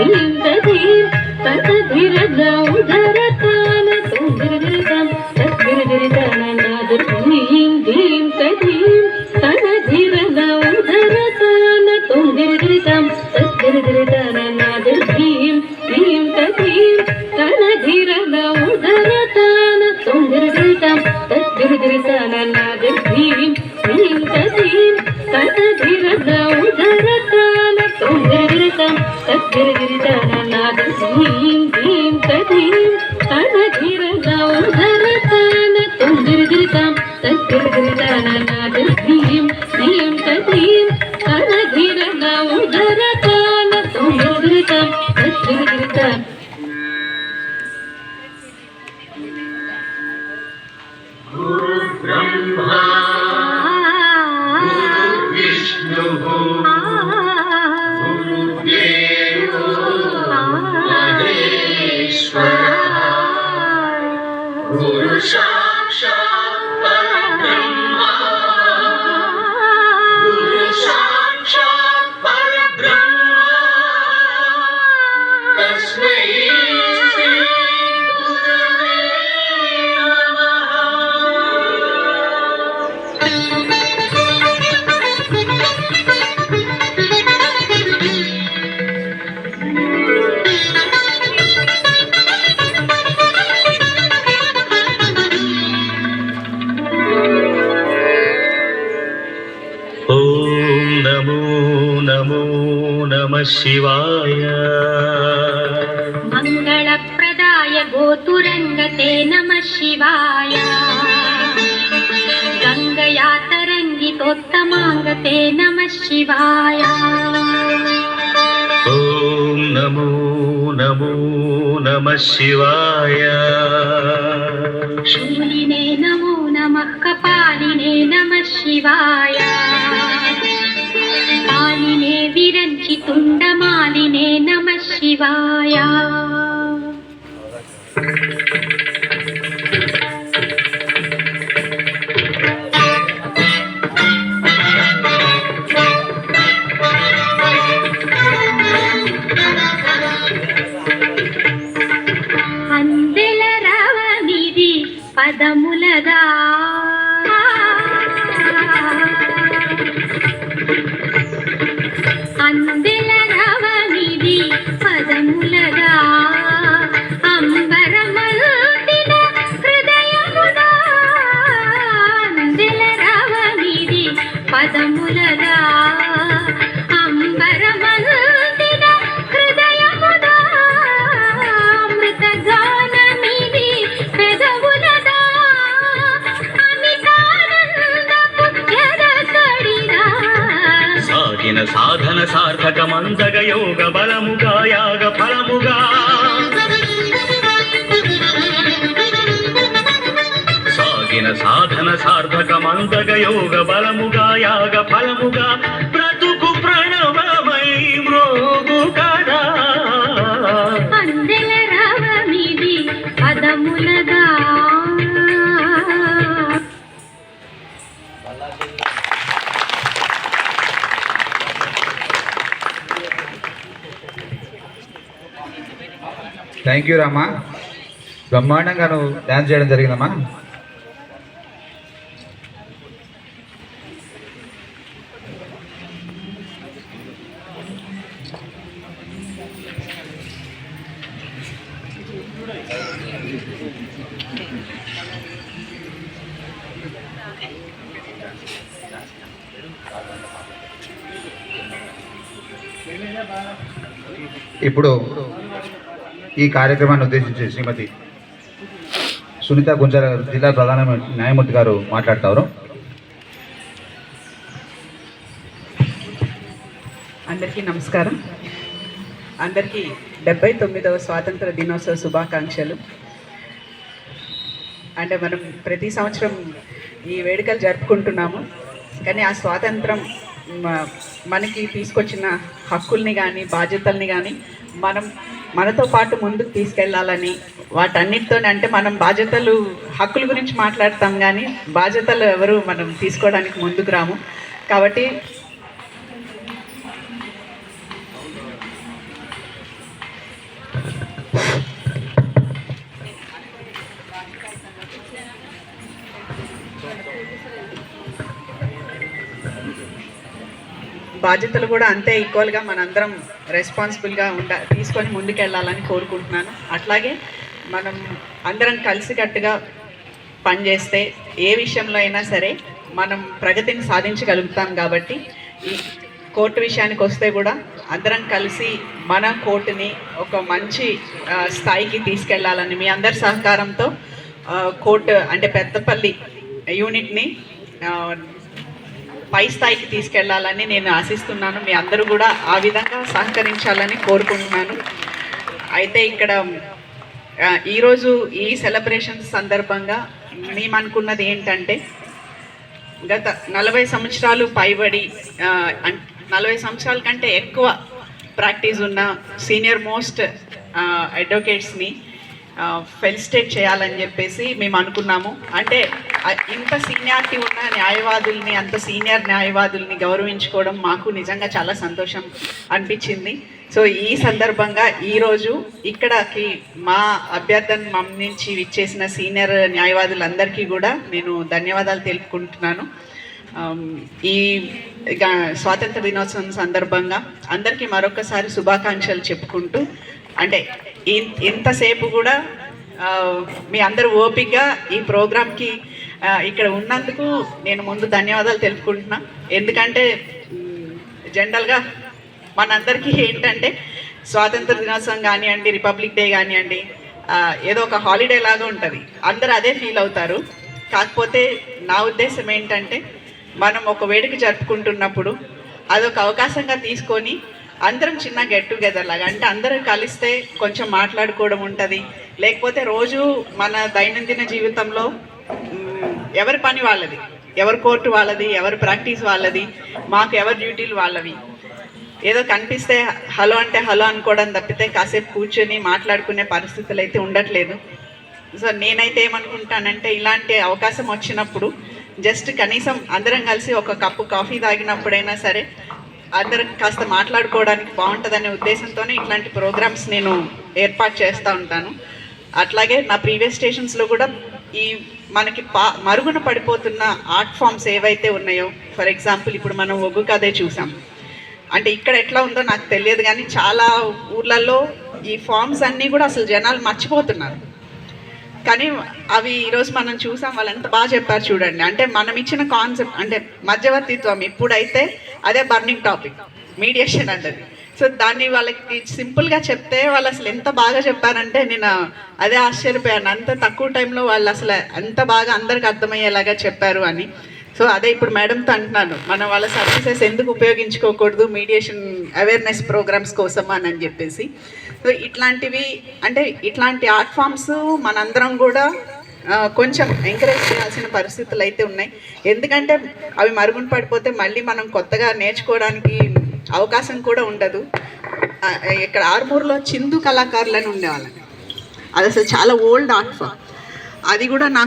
ఇంతధీర్ తతధిర ஏன் கதிர் தனதிர தௌதரதான தொந்திருதிருதாம் தத்திருதிருதான நாதிர்தியும் நீயும் கதிர் தனதிர தௌதரதான தொந்திருதிருதாம் தத்திருதிருதாம் குரு Brahma Shang Shang. शिवाय मङ्गलप्रदाय गोतुरङ्गते नमः शिवाय गङ्गया तरङ्गितोत्तमाङ्गते नमः शिवाय ॐ नमो नमो नमः शिवाय शूलिने नमो नमः कपालिने नमः शिवाय తుండమాలినే నమ శివాయ. సార్థకమంతగ యోగ బలముగా యాగ ఫలముగా సాగిన సాధన సార్థకమంతగ యోగ బలముగా యాగ ఫలముగా థ్యాంక్ యూ రామా బ్రహ్మాండంగా నువ్వు డ్యాన్స్ చేయడం జరిగిందమ్మా. ఇప్పుడు ఈ కార్యక్రమాన్ని ఉద్దేశించి శ్రీమతి సునీత గుంజాల గారు జిల్లా ప్రధాన న్యాయమూర్తి గారు మాట్లాడతారు. అందరికీ నమస్కారం. అందరికీ డెబ్బై తొమ్మిదవ స్వాతంత్ర దినోత్సవ శుభాకాంక్షలు. అంటే మనం ప్రతి సంవత్సరం ఈ వేడుకలు జరుపుకుంటున్నాము. కానీ ఆ స్వాతంత్రం మనకి తీసుకొచ్చిన హక్కుల్ని కానీ బాధ్యతల్ని కానీ మనం మనతో పాటు ముందుకు తీసుకెళ్ళాలని వాటన్నిటితో అంటే మనం బాధ్యతలు హక్కుల గురించి మాట్లాడతాం కానీ బాధ్యతలు ఎవరు మనం తీసుకోవడానికి ముందుకు రాము. కాబట్టి బాధ్యతలు కూడా అంతే ఈక్వల్గా మనందరం రెస్పాన్సిబుల్గా ఉండ తీసుకొని ముందుకెళ్ళాలని కోరుకుంటున్నాను. అట్లాగే మనం అందరం కలిసికట్టుగా పనిచేస్తే ఏ విషయంలో అయినా సరే మనం ప్రగతిని సాధించగలుగుతాం కాబట్టి ఈ కోర్టు విషయానికి వస్తే కూడా అందరం కలిసి మన కోర్టుని ఒక మంచి స్థాయికి తీసుకెళ్ళాలని మీ అందరి సహకారంతో కోర్టు అంటే పెద్దపల్లి యూనిట్ని పై స్థాయికి తీసుకెళ్ళాలని నేను ఆశిస్తున్నాను. మీ అందరూ కూడా ఆ విధంగా సహకరించాలని కోరుకుంటున్నాను. అయితే ఇక్కడ ఈరోజు ఈ సెలబ్రేషన్స్ సందర్భంగా మేము అనుకున్నది ఏంటంటే గత నలభై సంవత్సరాలు పైబడి అన్- నలభై సంవత్సరాల కంటే ఎక్కువ ప్రాక్టీస్ ఉన్న సీనియర్ మోస్ట్ అడ్వకేట్స్ని ఫెలిసిటేట్ చేయాలని చెప్పేసి మేము అనుకున్నాము. అంటే ఇంత సీనియారిటీ ఉన్న న్యాయవాదుల్ని అంత సీనియర్ న్యాయవాదుల్ని గౌరవించుకోవడం మాకు నిజంగా చాలా సంతోషం అనిపించింది. సో ఈ సందర్భంగా ఈరోజు ఇక్కడకి మా అభ్యర్థన నుంచి విచ్చేసిన సీనియర్ న్యాయవాదులందరికీ కూడా నేను ధన్యవాదాలు తెలుపుకుంటున్నాను. ఈ స్వాతంత్ర దినోత్సవం సందర్భంగా అందరికీ మరొకసారి శుభాకాంక్షలు చెప్పుకుంటూ అంటే ఇంతసేపు కూడా మీ అందరూ ఓపికగా ఈ ప్రోగ్రామ్కి ఇక్కడ ఉన్నందుకు నేను ముందు ధన్యవాదాలు తెలుపుకుంటున్నా. ఎందుకంటే జనరల్గా మనందరికీ ఏంటంటే స్వాతంత్ర దినోత్సవం కానివ్వండి రిపబ్లిక్ డే కానివ్వండి ఏదో ఒక హాలిడే లాగా ఉంటుంది. అందరూ అదే ఫీల్ అవుతారు. కాకపోతే నా ఉద్దేశం ఏంటంటే మనం ఒక వేడుక జరుపుకుంటున్నప్పుడు అదొక అవకాశంగా తీసుకొని అందరం చిన్న గెట్ టుగెదర్ లాగా. అంటే అందరం కలిస్తే కొంచెం మాట్లాడుకోవడం ఉంటుంది. లేకపోతే రోజు మన దైనందిన జీవితంలో ఎవరి పని వాళ్ళది? ఎవరి కోర్టు వాళ్ళది? ఎవరి ప్రాక్టీస్ వాళ్ళది? మాకు ఎవరి డ్యూటీలు వాళ్ళవి? ఏదో కనిపిస్తే హలో అంటే హలో అనుకోవడం తప్పితే కాసేపు కూర్చొని మాట్లాడుకునే పరిస్థితులు అయితే ఉండట్లేదు. సో నేనైతే ఏమనుకుంటానంటే ఇలాంటి అవకాశం వచ్చినప్పుడు జస్ట్ కనీసం అందరం కలిసి ఒక కప్పు కాఫీ తాగినప్పుడైనా సరే అందరం కాస్త మాట్లాడుకోవడానికి బాగుంటుందనే ఉద్దేశంతోనే ఇట్లాంటి ప్రోగ్రామ్స్ నేను ఏర్పాటు చేస్తూ ఉంటాను. అట్లాగే నా ప్రీవియస్ స్టేషన్స్లో కూడా ఈ మనకి పా మరుగున పడిపోతున్న ఆర్ట్ ఫామ్స్ ఏవైతే ఉన్నాయో ఫర్ ఎగ్జాంపుల్ ఇప్పుడు మనం ఒగ్గు కథే చూసాం. అంటే ఇక్కడ ఎట్లా ఉందో నాకు తెలియదు కానీ చాలా ఊర్లలో ఈ ఫామ్స్ అన్నీ కూడా అసలు జనాలు మర్చిపోతున్నారు. కానీ అవి ఈరోజు మనం చూసాం వాళ్ళు ఎంత బాగా చెప్పారు చూడండి. అంటే మనం ఇచ్చిన కాన్సెప్ట్ అంటే మధ్యవర్తిత్వం ఇప్పుడైతే అదే బర్నింగ్ టాపిక్ మీడియేషన్ అన్నది సో దాన్ని వాళ్ళకి సింపుల్గా చెప్తే వాళ్ళు అసలు ఎంత బాగా చెప్పారంటే నేను అదే ఆశ్చర్యపోయాను. అంత తక్కువ టైంలో వాళ్ళు అసలు ఎంత బాగా అందరికి అర్థమయ్యేలాగా చెప్పారు అని. సో అదే ఇప్పుడు మేడంతో అంటున్నాను మనం వాళ్ళ సర్వీసెస్ ఎందుకు ఉపయోగించుకోకూడదు మీడియేషన్ అవేర్నెస్ ప్రోగ్రామ్స్ కోసం అని చెప్పేసి. ఇట్లాంటివి అంటే ఇట్లాంటి ఆర్ట్ ఫామ్స్ మనందరం కూడా కొంచెం ఎంకరేజ్ చేయాల్సిన పరిస్థితులు అయితే ఉన్నాయి. ఎందుకంటే అవి మరుగున పడిపోతే మళ్ళీ మనం కొత్తగా నేర్చుకోవడానికి అవకాశం కూడా ఉండదు. ఇక్కడ ఆర్మూర్లో చిందు కళాకారులని ఉండేవాళ్ళని అది అసలు చాలా ఓల్డ్ ఆర్ట్ ఫామ్ అది కూడా నాకు